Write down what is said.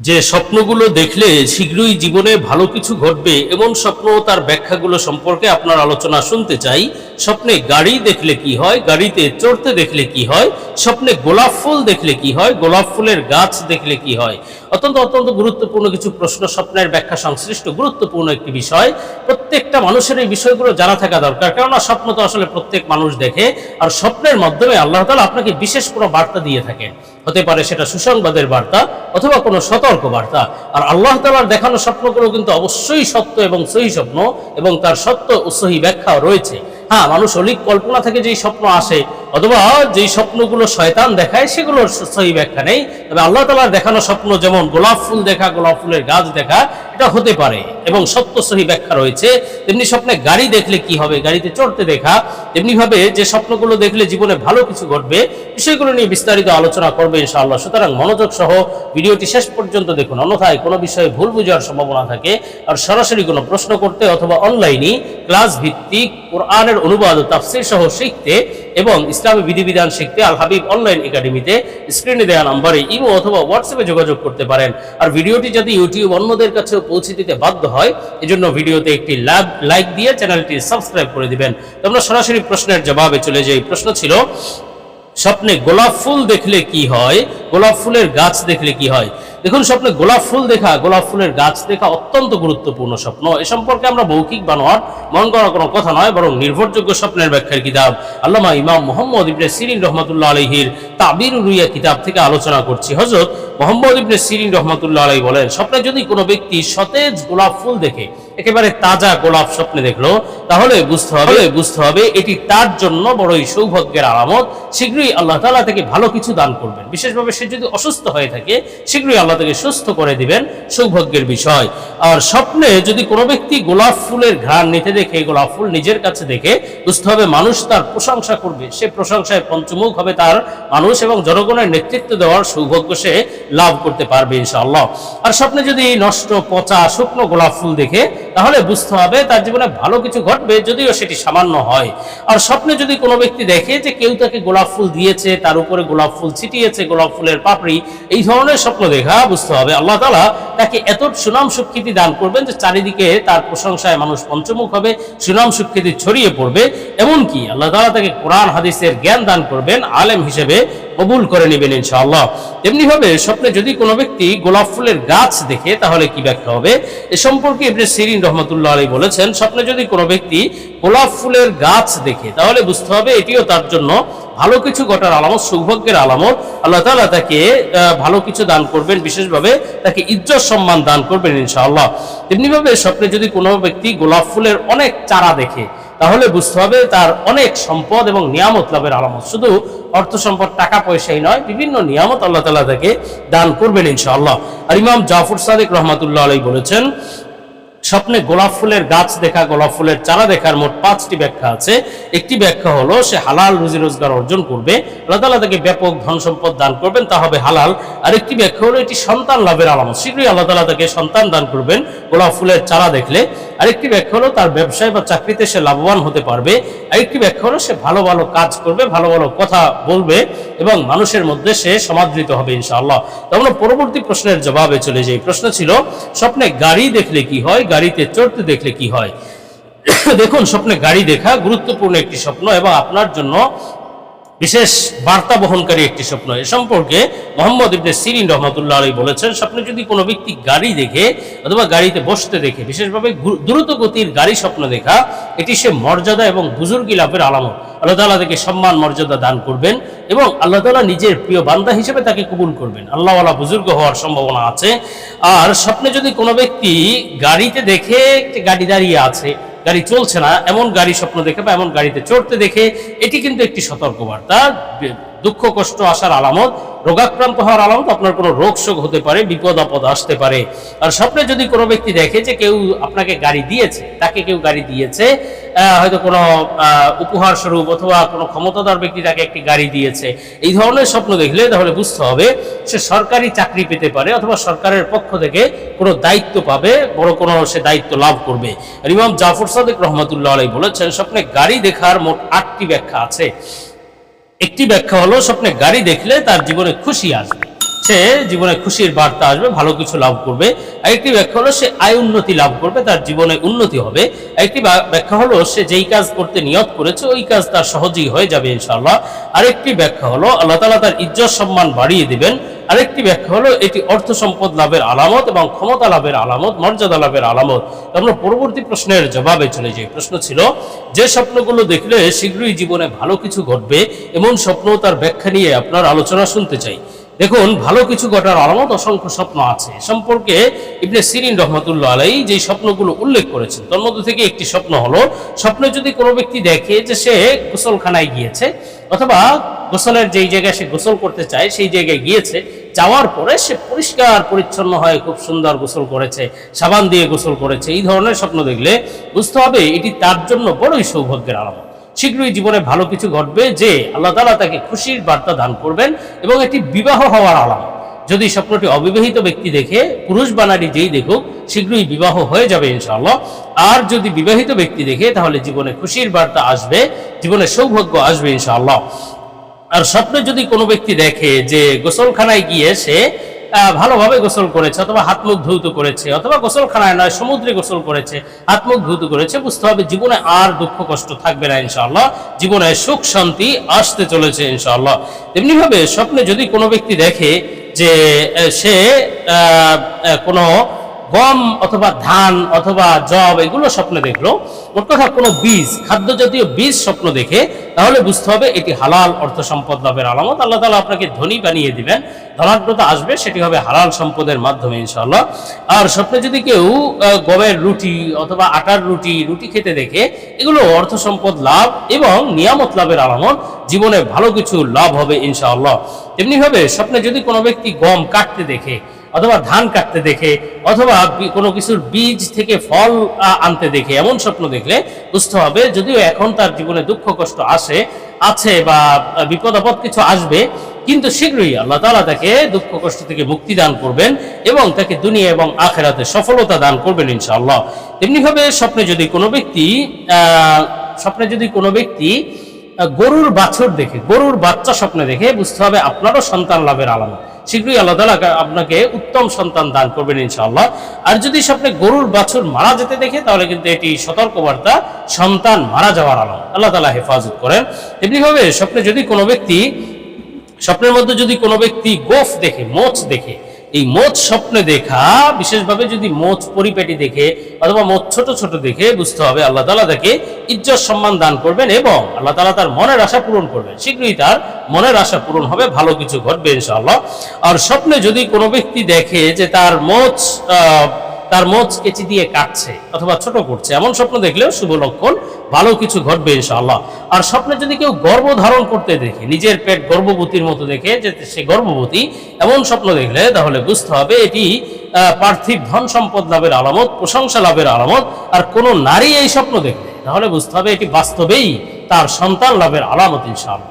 যে স্বপ্নগুলো দেখলে শীঘ্রই জীবনে ভালো কিছু ঘটবে, এমন স্বপ্ন তার ব্যাখ্যাগুলো সম্পর্কে আপনার আলোচনা শুনতে চাই। স্বপ্নে গাড়ি দেখলে কি হয়, গাড়িতে চড়তে দেখলে কি হয়, স্বপ্নে গোলাপ ফুল দেখলে কি হয়, গোলাপ ফুলের গাছ দেখলে কি হয়। অত্যন্ত অত্যন্ত গুরুত্বপূর্ণ কিছু প্রশ্ন স্বপ্নের ব্যাখ্যা সংশ্লিষ্ট গুরুত্বপূর্ণ একটি বিষয়। প্রত্যেকটা মানুষের এই বিষয়গুলো জানা থাকা দরকার, কেননা স্বপ্ন তো আসলে প্রত্যেক মানুষ দেখে, আর স্বপ্নের মাধ্যমে আল্লাহ তালা আপনাকে বিশেষ কোনো বার্তা দিয়ে থাকেন। হতে পারে সেটা সুসংবাদের বার্তা, অথবা কোনো সতর্ক বার্তা আর আল্লাহ তালার দেখানো স্বপ্নগুলো কিন্তু অবশ্যই সত্য এবং সহি স্বপ্ন এবং তার সত্য ও সহি ব্যাখ্যাও রয়েছে। হ্যাঁ মানুষ অলিক কল্পনা থেকে যেই স্বপ্ন আসে অথবা যেই স্বপ্নগুলো শয়তান দেখায়, সেগুলোর সহি ব্যাখ্যা নেই। তবে আল্লাহ তালার দেখানো স্বপ্ন যেমন গোলাপ ফুল দেখা, গোলাপ ফুলের গাছ দেখা, এটা হতে পারে এবং সত্য সহি ব্যাখ্যা রয়েছে। তেমনি স্বপ্নে গাড়ি দেখলে কি হবে? গাড়িতে চড়তে দেখা তেমনি ভাবে যে স্বপ্নগুলো দেখলে জীবনে ভালো কিছু ঘটবে, বিষয়গুলো নিয়ে বিস্তারিত আলোচনা করবে ইনশাআল্লাহ। সুতরাং মনোযোগ সহ ভিডিওটি শেষ পর্যন্ত দেখুন। অন্যথায় কোনো বিষয়ে ভুল বুঝার সম্ভাবনা থাকে, আর সরাসরি কোনো প্রশ্ন করতে অথবা অনলাইনে ক্লাস ভিত্তিক কোরআনের অনুবাদ ও তাফসির সহ শিখতে এবং ইসলামী বিধিবিধান শিখতে আল হাবিব অনলাইন একাডেমিতে স্ক্রিনে দেওয়া নাম্বারে ইমো অথবা হোয়াটসঅ্যাপে যোগাযোগ করতে পারেন। আর ভিডিওটি যাতে ইউটিউব অন্যদের কাছেও পৌঁছে দিতে বাধ্য হয়, এজন্য ভিডিওতে একটি লাইক দিয়ে চ্যানেলটি সাবস্ক্রাইব করে দিবেন। তোমরা সরাসরি প্রশ্নের জবাবে চলে যাই। প্রশ্ন ছিল, স্বপ্নে গোলাপ ফুল দেখলে কি হয়? গোলাপ ফুলের গাছ দেখলে কি হয়? দেখুন, স্বপ্নে গোলাপ ফুল দেখা, গোলাপ ফুলের গাছ দেখা অত্যন্ত গুরুত্বপূর্ণ স্বপ্ন। এ সম্পর্কে আমরা মৌখিক বানোয়ার মন করা কোনো কথা নয়, বরং নির্ভরযোগ্য স্বপ্নের ব্যাখ্যার কিতাব। আল্লামা ইমাম মোহাম্মদ ইবনে সিরিন রহমতুল্লাহ আলহির তাবির রুইয়া কিতাব থেকে আলোচনা করছি। হজরত মোহাম্মদ ইবনে সিরিন রহমতুল্লাহ আলাই বলেন, স্বপ্নে যদি কোনো ব্যক্তি সতেজ গোলাপ ফুল দেখে, একেবারে তাজা গোলাপ স্বপ্নে দেখল, তাহলে বুঝতে হবে বুঝতে হবে এটি তার জন্য বড়ই সৌভাগ্যের আলামত। শীঘ্রই আল্লাহ তালা থেকে ভালো কিছু দান করবেন। বিশেষভাবে সে যদি অসুস্থ হয়ে থাকে, শীঘ্রই আল্লাহ তাকে সুস্থ করে দিবেন, সৌভাগ্যের বিষয়। আর স্বপ্নে যদি কোনো ব্যক্তি গোলাপ ফুলের ঘ্রাণ নিতে দেখে, গোলাপ ফুল নিজের কাছে দেখে বুঝতে হবে মানুষ, তার প্রশংসা করবে। সে প্রশংসায় পঞ্চমুখ হবে তার মানুষ এবং জনগণের নেতৃত্ব দেওয়ার সৌভাগ্য সে লাভ করতে পারবে ইনশাআল্লাহ। আর স্বপ্নে যদি নষ্ট, পচা, শুকনো গোলাপ ফুল দেখে, তাহলে বুঝতে হবে তার জীবনে ভালো কিছু ঘটবে, যদিও সেটি সামান্য হয়। আর স্বপ্নে যদি কোনো ব্যক্তি দেখে যে কেউ তাকে গোলাপ ফুল দিয়েছে, তার উপরে গোলাপ ফুল ছিটিয়েছে, গোলাপ ফুলের পাপড়ি, এই ধরনের স্বপ্ন দেখা বুঝতে হবে। আল্লাহ তালা তাকে এত সুনাম সুখ্যাতি দান করবেন যে চারিদিকে তার প্রশংসায় মানুষ পঞ্চমুখ হবে, সুনাম সুখ্যাতি ছড়িয়ে পড়বে। এমনকি আল্লাহ তালা তাকে কোরআন, হাদিসের জ্ঞান দান করবেন, আলেম হিসেবে কবুল করে নেবেন ইনশাআল্লাহ। তেমনি ভাবে স্বপ্নে যদি কোনো ব্যক্তি গোলাপ ফুলের গাছ দেখে, তাহলে কি ব্যাখ্যা হবে? এ সম্পর্কে ইবনে সিরিন রহমতুল্লাহ আলী বলেছেন, স্বপ্নে যদি কোনো ব্যক্তি গোলাপ ফুলের গাছ দেখে, তাহলে বুঝতে হবে এটিও তার জন্য ভালো কিছু ঘটার আলামত, সৌভাগ্যের আলামত, আল্লাহ তালা তাকে ভালো কিছু দান করবেন, বিশেষভাবে তাকে ইজ্জত সম্মান দান করবেন ইনশাআল্লাহ। তেমনিভাবে স্বপ্নে যদি কোনো ব্যক্তি গোলাপ ফুলের অনেক চারা দেখে, তাহলে বুঝতে হবে তার অনেক সম্পদ এবং নিয়ামত লাভের আলামত। শুধু অর্থ সম্পদ, টাকা পয়সাই নয়, বিভিন্ন নিয়ামত আল্লাহ তালা তাকে দান করবেন ইনশাআল্লাহ। আর ইমাম জাফর সাদেক রহমাতুল্লাহ আলাই বলেছেন স্বপ্নে গোলাপ ফুলের গাছ দেখা, গোলাপ ফুলের চারা দেখার মোট পাঁচটি ব্যাখ্যা আছে। একটি ব্যাখ্যা হলো, সে হালাল রুজি রোজগার অর্জন করবে, আল্লাহ তালা তাকে ব্যাপক ধন সম্পদ দান করবেন, তা হবে হালাল। আরেকটি ব্যাখ্যা হলো, এটি সন্তান লাভের আলামত। শীঘ্রই আল্লাহ তালা তাকে সন্তান দান করবেন গোলাপ ফুলের চারা দেখলে। আরেকটি ব্যাখ্যা হলো, তার ব্যবসায় বা চাকরিতে সে লাভবান হতে পারবে। আরেকটি ব্যাখ্যা হলো, সে ভালো ভালো কাজ করবে, ভালো ভালো কথা বলবে। এবং মানুষের মধ্যে সে সমাদৃত হবে ইনশাআল্লাহ। তখন পরবর্তী প্রশ্নের জবাবে চলে যাই। প্রশ্ন ছিল, স্বপ্নে গাড়ি দেখলে কি হয়? গাড়িতে চড়তে দেখলে কি হয়? দেখুন, স্বপ্নে গাড়ি দেখা গুরুত্বপূর্ণ একটি স্বপ্ন এবং আপনার জন্য বিশেষ বার্তা বহনকারী একটি স্বপ্ন। এ সম্পর্কে মোহাম্মদ ইবনে সিরিন রহমতুল্লাহ আলী বলেছেন, স্বপ্নে যদি কোনো ব্যক্তি গাড়ি দেখে অথবা গাড়িতে বসতে দেখে, বিশেষভাবে দ্রুত গতির গাড়ি স্বপ্ন দেখা, এটি সে মর্যাদা এবং বুজুর্গি লাভের আলামত। আল্লাহ তালা তাকে সম্মান, মর্যাদা দান করবেন এবং আল্লাহ তালা নিজের প্রিয় বান্দা হিসেবে তাকে কবুল করবেন। আল্লাহওয়ালা বুজুর্গ হওয়ার সম্ভাবনা আছে। আর স্বপ্নে যদি কোনো ব্যক্তি গাড়িতে দেখে একটি গাড়ি দাঁড়িয়ে আছে গাড়ি চলছে না, এমন গাড়ি স্বপ্ন দেখে বা এমন গাড়িতে চড়তে দেখে, এটি কিন্তু একটি সতর্কবার্তা। দুঃখ, কষ্ট আসার আলামত, রোগাক্রান্ত হওয়ার আলামত, আপনার কোনো রোগ, শোক হতে পারে, বিপদ, আপদ আসতে পারে। আর স্বপ্নে যদি কোনো ব্যক্তি দেখে যে কেউ আপনাকে গাড়ি দিয়েছে, তাকে কেউ গাড়ি দিয়েছে হয়তো কোনো উপহার স্বরূপ অথবা কোনো ক্ষমতাদার ব্যক্তি তাকে একটি গাড়ি দিয়েছে, এই ধরনের স্বপ্ন দেখলে তাহলে বুঝতে হবে সে সরকারি চাকরি পেতে পারে অথবা সরকারের পক্ষ থেকে কোনো দায়িত্ব পাবে, বড় কোনো সে দায়িত্ব লাভ করবে। ইমাম জাফর সাদেক রহমতুল্লাহ আলাই বলেছেন, স্বপ্নে গাড়ি দেখার মোট আটটি ব্যাখ্যা আছে। একটি ব্যাখ্যা হলো স্বপ্নে গাড়ি দেখলে তার জীবনে খুশি আসবে। সে জীবনে খুশির বার্তা আসবে, ভালো কিছু লাভ করবে। আরেকটি ব্যাখ্যা হলো, সে আয় উন্নতি লাভ করবে, তার জীবনে উন্নতি হবে। একটি ব্যাখ্যা হলো, সে যেই কাজ করতে নিয়ত করেছে, ওই কাজ তার সহজেই হয়ে যাবে ইনশাল্লাহ আরেকটি ব্যাখ্যা হলো, আল্লাহ তাআলা তার ইজ্জত সম্মান বাড়িয়ে দিবেন। আরেকটি ব্যাখ্যা হলো, এটি অর্থ সম্পদ লাভের আলামত এবং ক্ষমতা লাভের আলামত, মর্যাদা লাভের আলামত। আমরা পরবর্তী প্রশ্নের জবাবে চলে যাই। প্রশ্ন ছিল, যে স্বপ্নগুলো দেখলে শীঘ্রই জীবনে ভালো কিছু ঘটবে, এমন স্বপ্ন তার ব্যাখ্যা নিয়ে আপনার আলোচনা শুনতে চাই। দেখুন, ভালো কিছু ঘটার আলামত অসংখ্য স্বপ্ন আছে। সম্পর্কে ইবনে সিরিন রহমতুল্লাহ আলাই যে স্বপ্নগুলো উল্লেখ করেছেন, তার মধ্যে থেকে একটি স্বপ্ন হলো, স্বপ্নে যদি কোনো ব্যক্তি দেখে যে সে গোসলখানায় গিয়েছে, অথবা গোসলের যেই জায়গায় সে গোসল করতে চায়, সেই জায়গায় গিয়েছে, যাওয়ার পরে সে পরিষ্কার পরিচ্ছন্ন হয় খুব সুন্দর গোসল করেছে, সাবান দিয়ে গোসল করেছে, এই ধরনের স্বপ্ন দেখলে বুঝতে হবে এটি তার জন্য বড়ই সৌভাগ্যের আলামত। শীঘ্রই জীবনে ভালো কিছু ঘটবে যে আল্লাহ তাআলা তাকে খুশির বার্তা দান করবেন এবং এটি বিবাহ হওয়ার আলামত যদি স্বপ্নটি অবিবাহিত ব্যক্তি দেখে, পুরুষ বানারি যেই দেখুক, শীঘ্রই বিবাহ হয়ে যাবে ইনশাআল্লাহ। আর যদি বিবাহিত ব্যক্তি দেখে, তাহলে জীবনে খুশির বার্তা আসবে, জীবনে সৌভাগ্য আসবে ইনশাআল্লাহ। আর স্বপ্নে যদি কোনো ব্যক্তি দেখে যে গোসলখানায় গিয়ে সে ভালোভাবে গোসল করেছে, অথবা হাত মুখ ধৌত করেছে, অথবা গোসলখানায় নয়, সমুদ্রে গোসল করেছে, হাত মুখ ধৌত করেছে, বুঝতে হবে জীবনে আর দুঃখ কষ্ট থাকবে না ইনশাআল্লাহ। জীবনে সুখ, শান্তি আসতে চলেছে ইনশাআল্লাহ। তেমনিভাবে স্বপ্নে যদি কোনো ব্যক্তি দেখে যে সে কোনো গম অথবা ধান অথবা জব এগুলো স্বপ্ন দেখল। ওর কথা কোনো বীজ খাদ্য জাতীয় বীজ স্বপ্ন দেখে, তাহলে বুঝতে হবে এটি হালাল অর্থ সম্পদ লাভের আলামত। আল্লাহ তালা আপনাকে ধনী বানিয়ে দিবেন। ধনাগ্রতা আসবে, সেটি হবে হালাল সম্পদের মাধ্যমে ইনশাল্লাহ আর স্বপ্নে যদি কেউ গমের রুটি অথবা আটার রুটি রুটি খেতে দেখে, এগুলো অর্থ সম্পদ লাভ এবং নিয়ামত লাভের আলামত, জীবনে ভালো কিছু লাভ হবে, ইনশাআল্লাহ। তেমনিভাবে স্বপ্নে যদি কোনো ব্যক্তি গম কাটতে দেখে অথবা ধান কাটতে দেখে, অথবা কোনো কিছুর বীজ থেকে ফল আনতে দেখে, এমন স্বপ্ন দেখলে বুঝতে হবে। যদিও এখন তার জীবনে দুঃখ, কষ্ট আসে, আছে বা বিপদ, আপদ কিছু আসবে, কিন্তু শীঘ্রই আল্লাহ তাআলা তাকে দুঃখ, কষ্ট থেকে মুক্তি দান করবেন এবং তাকে দুনিয়া এবং আখেরাতে সফলতা দান করবেন ইনশাআল্লাহ। তেমনিভাবে স্বপ্নে যদি কোনো ব্যক্তি স্বপ্নে যদি কোনো ব্যক্তি গরুর বাছুর দেখে, গরুর বাচ্চা স্বপ্নে দেখে বুঝতে হবে আপনারও সন্তান লাভের আলামত। শীঘ্রই আল্লাহ তালা আপনাকে উত্তম সন্তান দান করবেন ইনশাআল্লাহ। আর যদি স্বপ্নে গরুর বাছুর মারা যেতে দেখে, তাহলে কিন্তু এটি সতর্কবার্তা, সন্তান মারা যাওয়ার আলামত। আল্লাহ তালা হেফাজত করেন। এমনিভাবে স্বপ্নে যদি কোনো ব্যক্তি, স্বপ্নের মধ্যে যদি কোনো ব্যক্তি গোফ দেখে, মোচ দেখে এই মোচ স্বপ্নে দেখা, বিশেষভাবে যদি মোচ পরিপেটি দেখে অথবা মোচ ছোট ছোট দেখে বুঝতে হবে, আল্লাহ তালা তাকে ইজ্জত সম্মান দান করবেন এবং আল্লাহ তালা তার মনের আশা পূরণ করবেন। শীঘ্রই তার মনের আশা পূরণ হবে, ভালো কিছু ঘটবে ইনশাআল্লাহ। আর স্বপ্নে যদি কোনো ব্যক্তি দেখে যে তার মোচ তার মোচ কেচি দিয়ে কাটছে অথবা ছোট করছে। এমন স্বপ্ন দেখলেও শুভ লক্ষণ, ভালো কিছু ঘটবে ইনশাআল্লাহ। আর স্বপ্নে যদি কেউ গর্ভ ধারণ করতে দেখে, নিজের পেট গর্ভবতীর মতো দেখে যে সে গর্ভবতী, এমন স্বপ্ন দেখলে তাহলে বুঝতে হবে এটি পার্থিব ধন সম্পদ লাভের আলামত, প্রশংসা লাভের আলামত। আর কোনো নারী এই স্বপ্ন দেখলে তাহলে বুঝতে হবে এটি বাস্তবেই তার সন্তান লাভের আলামত ইনশাআল্লাহ।